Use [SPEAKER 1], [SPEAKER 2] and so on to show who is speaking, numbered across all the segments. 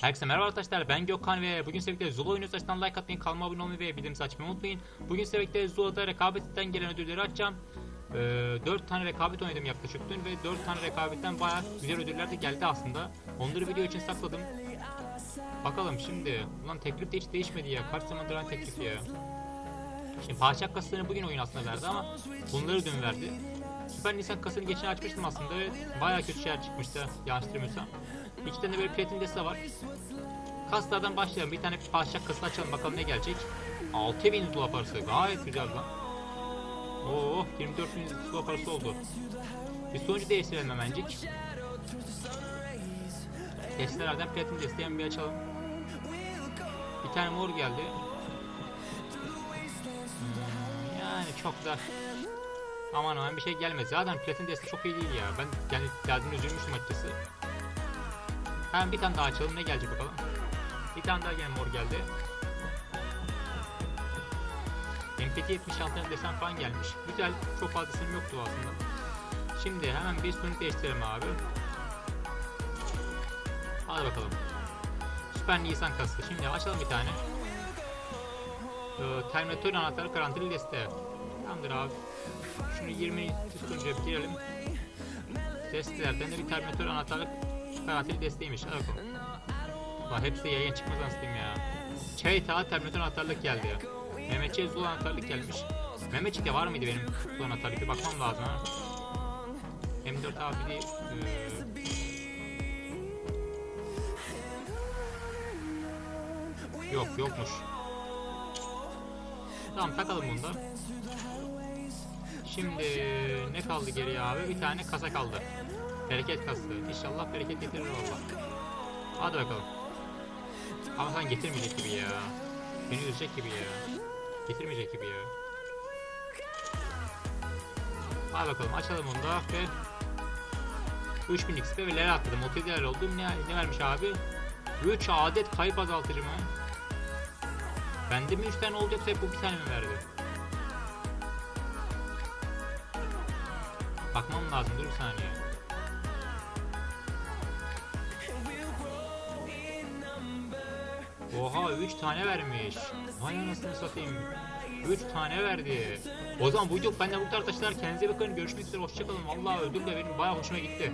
[SPEAKER 1] Herkese merhaba arkadaşlar ben Gökhan ve bugün birlikte Zula oynuyoruz. Açtan like atmayı, kanalıma abone olmayı ve bildirimleri açmayı unutmayın. Bugün birlikte Zula'da rekabetten gelen ödülleri açacağım. Ee, 4 tane rekabet oynadım yaklaşık dün ve 4 tane rekabetten bayağı güzel ödüller de geldi aslında. Onları video için sakladım. Bakalım şimdi. Ulan teklif de hiç değişmedi ya. Kaç zamandır aynı teklif ya. Şimdi parça kasasını bugün oyun aslında verdi ama bunları dün verdi. Süper Nisan kasasını geçen açmıştım aslında ve bayağı kötü şeyler çıkmıştı yanlış hatırlamıyorsam. İki tane böyle platin deste var. Kaslardan başlayalım. Bir tane parça kası açalım bakalım ne gelecek. 6000 zula parası gayet güzel lan. Oo 24 bin zula parası oldu. Bir sonucu değiştirelim hemencik. Destelerden platin desteği bir açalım. Bir tane mor geldi. Hmm, yani çok da aman aman bir şey gelmedi. Zaten platin desteği çok iyi değil ya. Ben yani geldiğinde üzülmüştüm açıkçası. Hemen bir tane daha açalım. Ne gelecek bakalım. Bir tane daha gene mor geldi. MPT 76 desen falan gelmiş. Güzel. Çok fazla isim yoktu aslında. Şimdi hemen bir sunu değiştirelim abi. Hadi bakalım. Süper Nisan kası. Şimdi açalım bir tane. Ee, Terminator anahtarı garantili deste. Tamamdır abi. Şunu 20 tutunca bitirelim. Destelerden de bir Terminator anahtarlık garantili desteğiymiş. Hadi bakalım. Ulan hepsi yayın çıkmaz anasıyım ya. Çayta Terminator anahtarlık geldi. Mehmetçiğe Zul anahtarlık gelmiş. Mehmetçik'te var mıydı benim Zul anahtarlık? Bir bakmam lazım ha. M4 abi de eee, Yok yokmuş. Tamam takalım bunu da. Şimdi ne kaldı geriye abi? Bir tane kasa kaldı. Bereket kası. İnşallah bereket getirir valla. Hadi bakalım. Ama sen getirmeyecek gibi ya. Beni üzecek gibi ya. Getirmeyecek gibi ya. Hadi bakalım açalım onu da ve 3000 XP ve level atladım. 37 level oldum. Ne, ne vermiş abi? 3 adet kayıp azaltıcı mı? Bende mi 3 tane oldu yoksa hep bu bir tane mi verdi? Bakmam lazım dur bir saniye. Oha 3 tane vermiş. Vay anasını satayım. 3 tane verdi. O zaman bu video benden bu kadar arkadaşlar. Kendinize bakın. Görüşmek üzere. Hoşçakalın. Vallahi ödül de benim bayağı hoşuma gitti.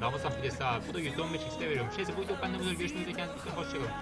[SPEAKER 1] Ramazan pidesi abi. Bu da %15 XP veriyormuş. Neyse bu video benden bu kadar. Görüşmek üzere. Kendinize bakın. Hoşçakalın.